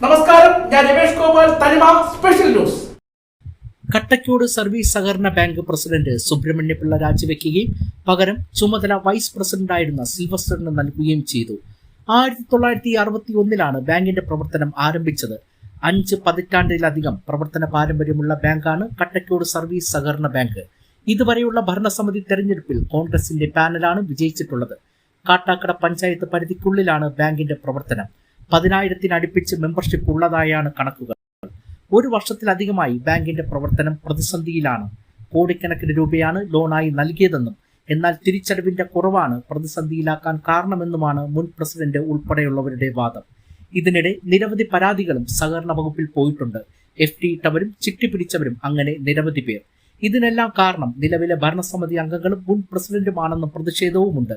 നമസ്കാരം ഞാൻ Thanima special news Kattakode service സഹകരണ ബാങ്ക് പ്രസിഡന്റ് സുബ്രഹ്മണ്യപിള്ള രാജിവെക്കുകയും പകരം ചുമതല വൈസ് പ്രസിഡന്റായിരുന്ന സിൽവസ്റ്ററിന് നൽകുകയും ചെയ്തു. ആയിരത്തി തൊള്ളായിരത്തി അറുപത്തി ഒന്നിലാണ് ബാങ്കിന്റെ പ്രവർത്തനം ആരംഭിച്ചത്. അഞ്ച് പതിറ്റാണ്ടിലധികം പ്രവർത്തന പാരമ്പര്യമുള്ള ബാങ്കാണ് കട്ടക്കോട് സർവീസ് സഹകരണ ബാങ്ക്. ഇതുവരെയുള്ള ഭരണസമിതി തെരഞ്ഞെടുപ്പിൽ കോൺഗ്രസിന്റെ പാനലാണ് വിജയിച്ചിട്ടുള്ളത്. കാട്ടാക്കട പഞ്ചായത്ത് പരിധിക്കുള്ളിലാണ് ബാങ്കിന്റെ പ്രവർത്തനം. പതിനായിരത്തിനടുപ്പിച്ച് മെമ്പർഷിപ്പ് ഉള്ളതായാണ് കണക്കുകൾ. ഒരു വർഷത്തിലധികമായി ബാങ്കിന്റെ പ്രവർത്തനം പ്രതിസന്ധിയിലാണ്. കോടിക്കണക്കിന് രൂപയാണ് ലോണായി നൽകിയതെന്നും എന്നാൽ തിരിച്ചടവിന്റെ കുറവാണ് പ്രതിസന്ധിയിലാക്കാൻ കാരണമെന്നുമാണ് മുൻ പ്രസിഡന്റ് ഉൾപ്പെടെയുള്ളവരുടെ വാദം. ഇതിനിടെ നിരവധി പരാതികളും സഹകരണ വകുപ്പിൽ പോയിട്ടുണ്ട്. എഫ് ടി ഇട്ടവരും ചിട്ടി പിടിച്ചവരും അങ്ങനെ നിരവധി പേർ. ഇതിനെല്ലാം കാരണം നിലവിലെ ഭരണസമിതി അംഗങ്ങളും മുൻ പ്രസിഡന്റുമാണെന്ന പ്രതിഷേധവുമുണ്ട്.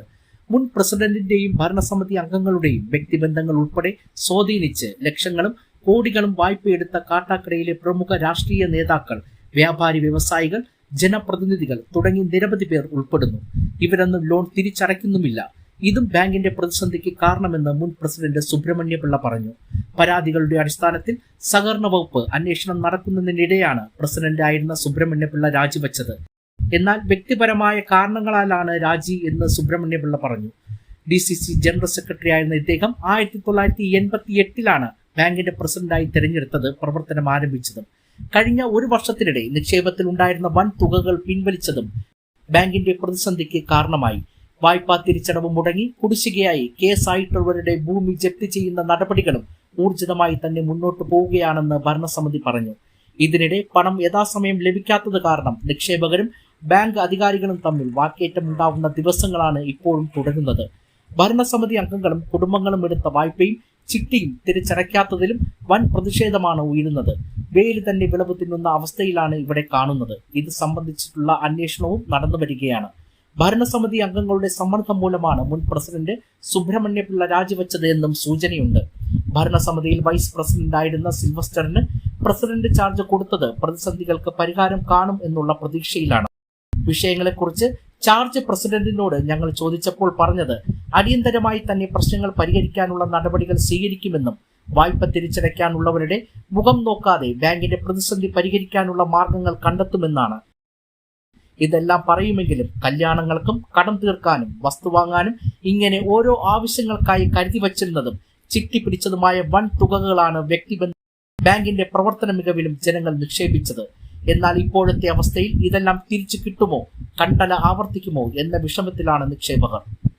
മുൻ പ്രസിഡന്റിന്റെയും ഭരണസമിതി അംഗങ്ങളുടെയും വ്യക്തിബന്ധങ്ങൾ ഉൾപ്പെടെ സ്വാധീനിച്ച് ലക്ഷങ്ങളും കോടികളും വായ്പയെടുത്ത കാട്ടാക്കടയിലെ പ്രമുഖ രാഷ്ട്രീയ നേതാക്കൾ വ്യാപാരി വ്യവസായികൾ ജനപ്രതിനിധികൾ തുടങ്ങി നിരവധി പേർ ഉൾപ്പെടുന്നു. ഇവരൊന്നും ലോൺ തിരിച്ചടയ്ക്കുന്നുമില്ല. ഇതും ബാങ്കിന്റെ പ്രതിസന്ധിക്ക് കാരണമെന്ന് മുൻ പ്രസിഡന്റ് സുബ്രഹ്മണ്യ പിള്ള പറഞ്ഞു. പരാതികളുടെ അടിസ്ഥാനത്തിൽ സഹകരണ വകുപ്പ് അന്വേഷണം നടക്കുന്നതിനിടെയാണ് പ്രസിഡന്റായിരുന്ന സുബ്രഹ്മണ്യ പിള്ള രാജിവെച്ചത്. എന്നാൽ വ്യക്തിപരമായ കാരണങ്ങളാലാണ് രാജി എന്ന് സുബ്രഹ്മണ്യ പിള്ള പറഞ്ഞു. D C C general secretary ആയിരുന്ന ഇദ്ദേഹം ആയിരത്തി തൊള്ളായിരത്തി എൺപത്തി എട്ടിലാണ് ബാങ്കിന്റെ പ്രസിഡന്റായി തെരഞ്ഞെടുത്തത് പ്രവർത്തനം ആരംഭിച്ചതും. കഴിഞ്ഞ ഒരു വർഷത്തിനിടെ നിക്ഷേപത്തിൽ ഉണ്ടായിരുന്ന വൻ തുകകൾ പിൻവലിച്ചതും ബാങ്കിന്റെ പ്രതിസന്ധിക്ക് കാരണമായി. വായ്പാ തിരിച്ചടവ് മുടങ്ങി കുടിശ്ശികയായി കേസായിട്ടുള്ളവരുടെ ഭൂമി ജപ്തി ചെയ്യുന്ന നടപടികളും ഊർജിതമായി തന്നെ മുന്നോട്ടു പോവുകയാണെന്ന് ഭരണസമിതി പറഞ്ഞു. ഇതിനിടെ പണം യഥാസമയം ലഭിക്കാത്തത് കാരണം നിക്ഷേപകരും ബാങ്ക് അധികാരികളും തമ്മിൽ വാക്കേറ്റമുണ്ടാവുന്ന ദിവസങ്ങളാണ് ഇപ്പോഴും തുടരുന്നത്. ഭരണസമിതി അംഗങ്ങളും കുടുംബങ്ങളും എടുത്ത വായ്പയും ചിട്ടിയും തിരിച്ചടയ്ക്കാത്തതിലും വൻ പ്രതിഷേധമാണ് ഉയരുന്നത്. വെയിൽ തന്നെ വിളവ് തിന്നുന്ന അവസ്ഥയിലാണ് ഇവിടെ കാണുന്നത്. ഇത് സംബന്ധിച്ചിട്ടുള്ള അന്വേഷണവും നടന്നു വരികയാണ് ഭരണസമിതി അംഗങ്ങളുടെ സമ്മർദ്ദം മൂലമാണ് മുൻ പ്രസിഡന്റ് സുബ്രഹ്മണ്യ പിള്ള രാജിവെച്ചത് എന്നും സൂചനയുണ്ട്. ഭരണസമിതിയിൽ വൈസ് പ്രസിഡന്റായിരുന്ന സിൽവസ്റ്ററിന് പ്രസിഡന്റ് ചാർജ് കൊടുത്തത് പ്രതിസന്ധികൾക്ക് പരിഹാരം കാണും എന്നുള്ള പ്രതീക്ഷയിലാണ്. വിഷയങ്ങളെക്കുറിച്ച് ചാർജ് പ്രസിഡന്റിനോട് ഞങ്ങൾ ചോദിച്ചപ്പോൾ പറഞ്ഞത് അടിയന്തരമായി തന്നെ പ്രശ്നങ്ങൾ പരിഹരിക്കാനുള്ള നടപടികൾ സ്വീകരിക്കുമെന്നും വായ്പ തിരിച്ചടയ്ക്കാനുള്ളവരുടെ മുഖം നോക്കാതെ ബാങ്കിന്റെ പ്രതിസന്ധി പരിഹരിക്കാനുള്ള മാർഗങ്ങൾ കണ്ടെത്തുമെന്നാണ് ഇതെല്ലാം പറയുമെങ്കിലും കല്യാണങ്ങൾക്കും കടം തീർക്കാനും വസ്തു വാങ്ങാനും ഇങ്ങനെ ഓരോ ആവശ്യങ്ങൾക്കായി കരുതി വച്ചിരുന്നതും ചിട്ടി പിടിച്ചതുമായ വൻ തുകകളാണ് വ്യക്തിബന്ധ ബാങ്കിന്റെ പ്രവർത്തന മികവിലും ജനങ്ങൾ നിക്ഷേപിച്ചത്. എന്നാൽ ഇപ്പോഴത്തെ അവസ്ഥയിൽ ഇതെല്ലാം തിരിച്ചു കിട്ടുമോ കണ്ടല ആവർത്തിക്കുമോ എന്ന വിഷമത്തിലാണ് നിക്ഷേപകർ.